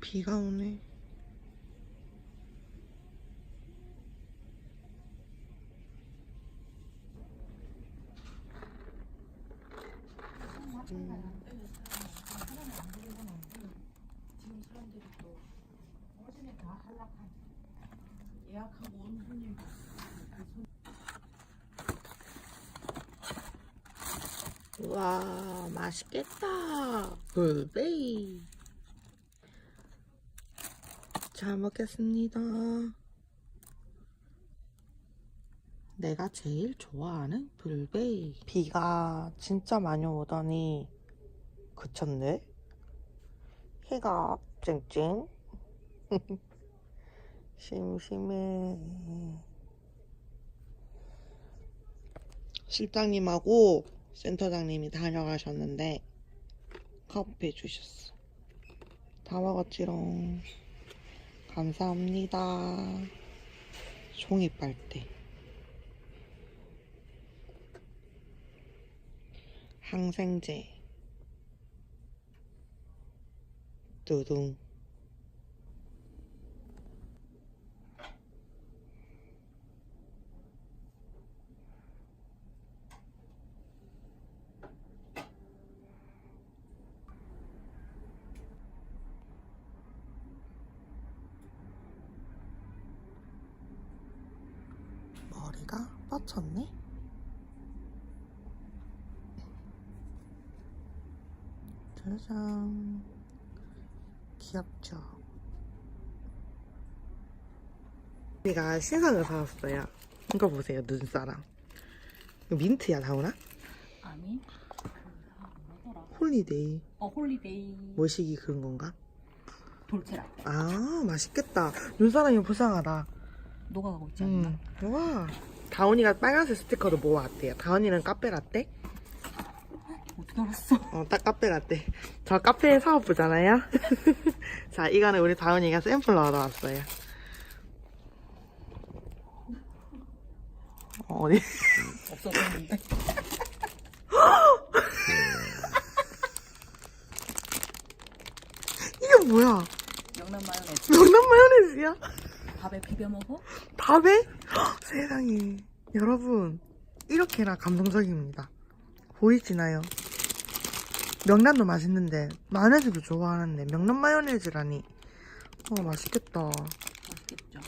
비가 오네. 와, 맛있겠다. 불베이. 잘 먹겠습니다. 내가 제일 좋아하는 불베이. 비가 진짜 많이 오더니 그쳤네. 해가 쨍쨍. 심심해. 실장님하고 센터장님이 다녀가셨는데 커피 주셨어. 다 먹었지롱. 감사합니다. 종이 빨대. 항생제. 두둥. 머리가 뻗쳤네. 짜잔. 귀엽죠? 우리가 신상을 사왔어요. 이거 보세요, 눈사람. 이거 민트야, 다우나? 아니 홀리데이. 어 홀리데이 모시기 그런 건가? 돌체라 아, 맛있겠다. 눈사람이 불쌍하다. 녹아가고 있지 않나? 음, 와. 다운이가 빨간색 스티커를 모아왔대요. 다운이는 카페 라떼? 어떻게 알았어? 어, 딱 카페 라떼. 저 카페 사업부잖아요. 자, 이거는 우리 다운이가 샘플 넣으러 왔어요. 어, 어디? 없어 보이는데 이게 뭐야? 명란 마요네즈 명란 마요네즈야? 밥에 비벼 먹어? 밥에? 헉, 세상에. 여러분, 이렇게나 감동적입니다. 보이시나요? 명란도 맛있는데, 마요네즈도 좋아하는데, 명란 마요네즈라니. 어, 맛있겠다. 어, 맛있겠죠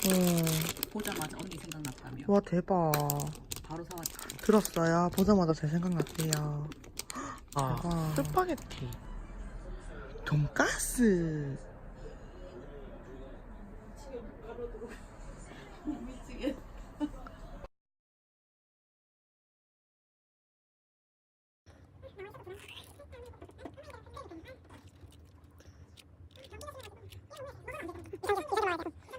보자마자 언니 생각났다며 와, 대박. 바로 사왔지 들었어요. 보자마자 제 생각났대요. 아, 대박. 스파게티. 돈가스. 바로 들어가. 미치겠. 이상해, 이상해 말야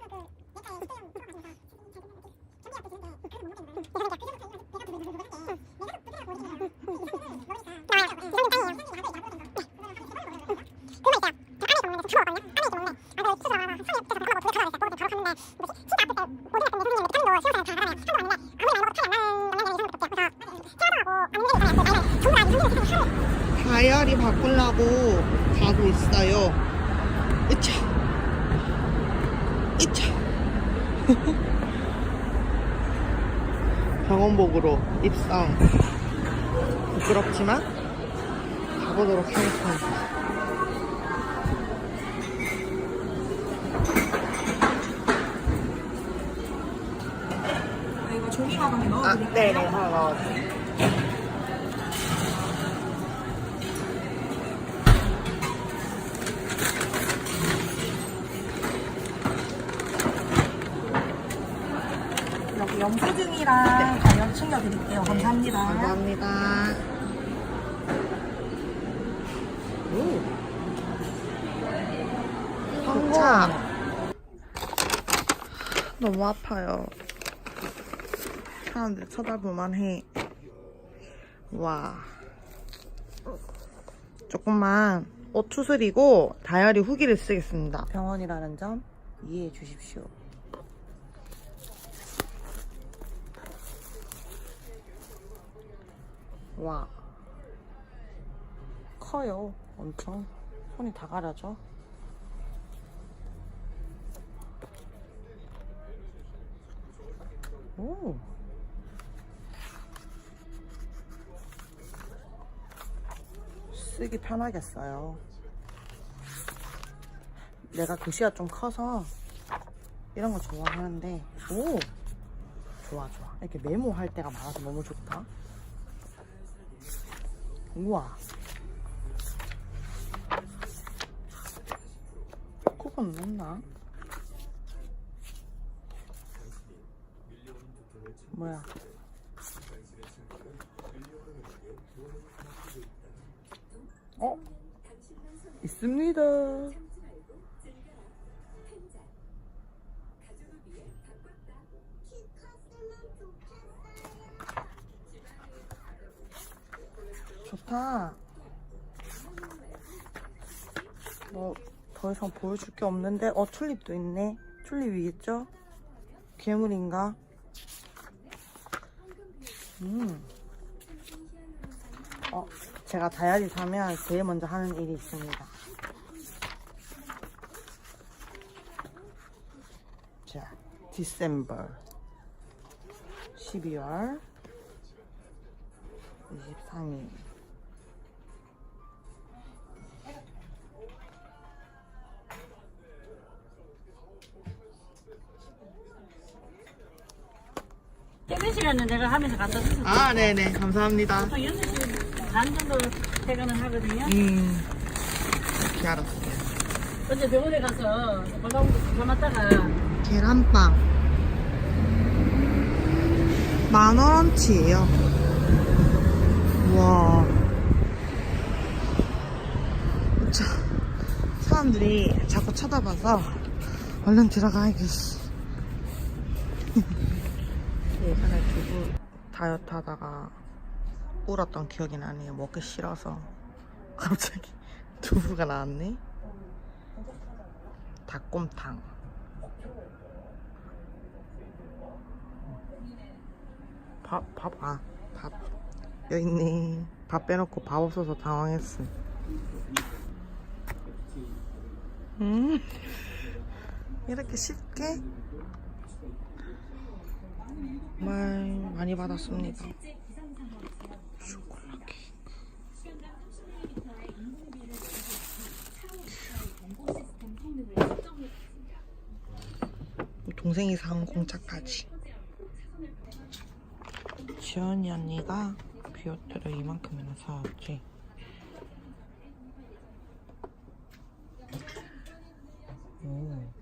다이어리 바꾸려고 가고 있어요. 으차. 으차. 병원복으로 입성. 부끄럽지만 가보도록 하겠습니다. 종이 가방에 넣어 아, 네네, 하나 넣어주세요. 여기 영수증이랑 가격 챙겨드릴게요 감사합니다 감사합니다. 오. 성공. 너무 아파요. 사람들 쳐다보만 해. 와. 조금만 옷 추스리고 다이어리 후기를 쓰겠습니다. 병원이라는 점 이해해 주십시오. 와. 커요. 엄청. 손이 다 가라져. 오. 쓰기 편하겠어요. 내가 글씨가 좀 커서 이런 거 좋아하는데, 오! 좋아, 좋아. 이렇게 메모할 때가 많아서 너무 좋다. 우와. 코건 넣나? 뭐야? 어? 있습니다. 좋다. 뭐, 더 이상 보여줄 게 없는데, 어, 튤립도 있네. 튤립이겠죠? 괴물인가? 음. 어, 제가 다이어리 사면 제일 먼저 하는 일이 있습니다. 자, 디셈버 12월 23일 퇴근 시간은 내가 하면서 갖다 주고 아, 네네. 감사합니다. 보통 6시 반 정도 퇴근을 하거든요. 음, 이렇게 알았어요. 어제 병원에 가서 건강검진 감았다가 계란빵. 만 원어치예요. 우와. 자, 사람들이 자꾸 쳐다봐서 얼른 들어가야겠어. 예전에 두부 다이어트 하다가 울었던 기억이 나네요 먹기 싫어서 갑자기 두부가 나왔네 닭곰탕 밥, 밥, 아, 밥. 여기 있네. 밥 빼놓고 밥 없어서 당황했어. 음. 이렇게 쉽게 말 많이 받았습니다. 동생이 사온 공짜까지 지연이 언니가 비오트를 이만큼이나 사왔지 오.